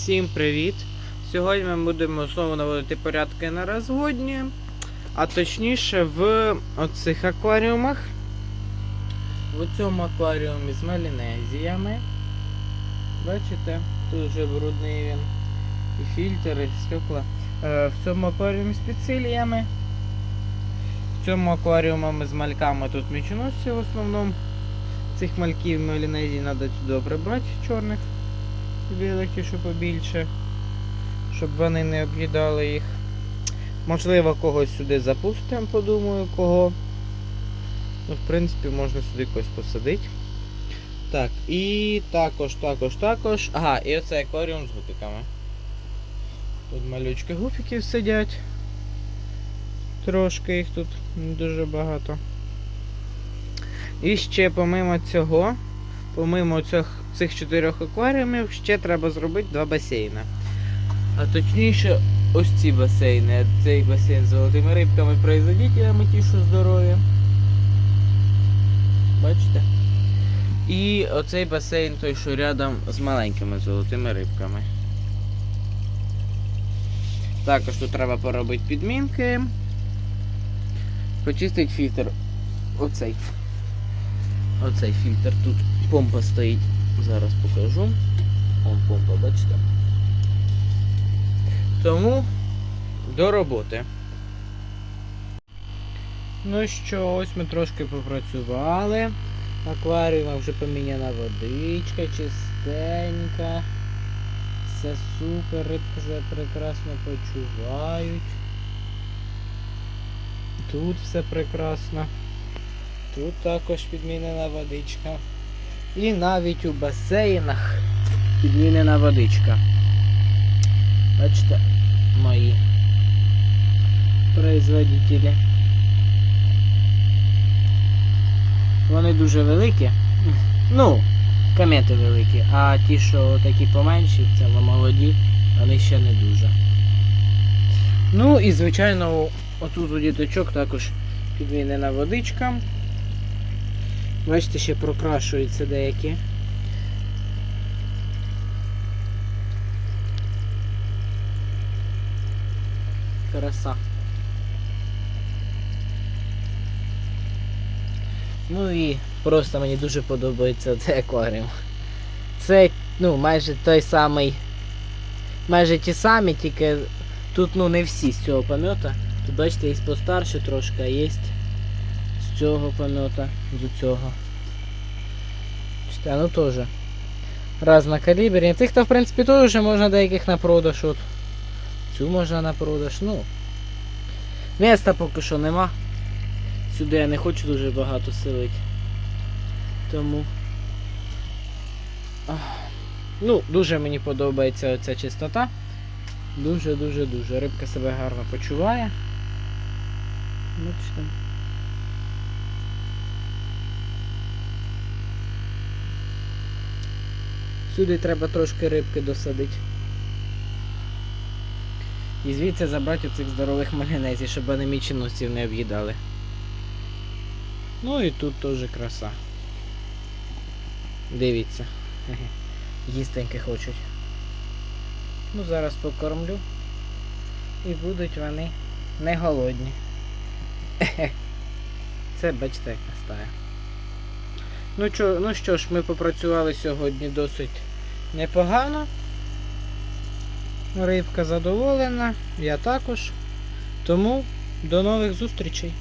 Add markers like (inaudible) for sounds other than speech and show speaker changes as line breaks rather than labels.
Всім привіт! Сьогодні ми будемо знову наводити порядки на розводні, а точніше в оцих акваріумах. В цьому акваріумі з мелінезіями. Бачите, тут вже брудний він. І фільтр, і стекла. Е, в цьому акваріумі з підсиліями. В цьому акваріумі з мальками тут мічоносці в основному. Цих мальків мелінезії треба сюди прибрати чорних білих ті, що побільше, щоб вони не об'їдали їх. Можливо, когось сюди запустимо, подумаю, кого. Ну, в принципі, можна сюди когось посадити. Так, і також, також, також. Ага, і оце акваріум з гупіками. Тут малючки гупіків сидять. Трошки їх тут не дуже багато. І ще помимо цього, помимо цих, цих чотирьох акваріумів, ще треба зробити два басейни. А точніше, ось ці басейни. Цей басейн з золотими рибками, производителями що здорові. Бачите? І оцей басейн той, що рядом з маленькими золотими рибками. Також тут треба поробити підмінки. Почистить фільтр. Оцей. Оцей фільтр. Тут помпа стоїть. Зараз покажу. Вон помпа, бачите. Тому до роботи. Ну що, ось ми трошки попрацювали. В акваріумах вже поміняна водичка, чистенька. Все супер, рибки себе прекрасно почувають. Тут все прекрасно. Тут також підмінена водичка. І навіть у басейнах підмінена водичка. Бачите, мої производителі. Вони дуже великі. Ну, комети великі, а ті, що такі поменші, це молоді, вони ще не дуже. Ну і звичайно, отут у діточок також підмінена водичка. Бачите, ще прокрашуються деякі. Краса. Ну і просто мені дуже подобається цей акваріум. Це ну, майже той самий. Майже ті самі, тільки тут ну не всі з цього помета. Тут бачите, є постарше трошки, а є цього помета, з цього. А ну теж. Разнокаліберні. Тих то в принципі теж можна деяких на продаж. От. Цю можна на продаж. Ну. Міста поки що нема. Сюди я не хочу дуже багато селити. Тому. Ну, дуже мені подобається оця чистота. Дуже-дуже дуже. Рибка себе гарно почуває. Бачите. Сюди треба трошки рибки досадити. І звідси забрати оцих здорових малінезів, щоб вони міченосців не об'їдали. Ну і тут теж краса. Дивіться. (laughs) Їстеньки хочуть. Ну, зараз покормлю. І будуть вони не голодні. (laughs) Це бачите, яка стая. Ну, чо, ну що ж, ми попрацювали сьогодні досить непогано. Рибка задоволена, я також. Тому до нових зустрічей.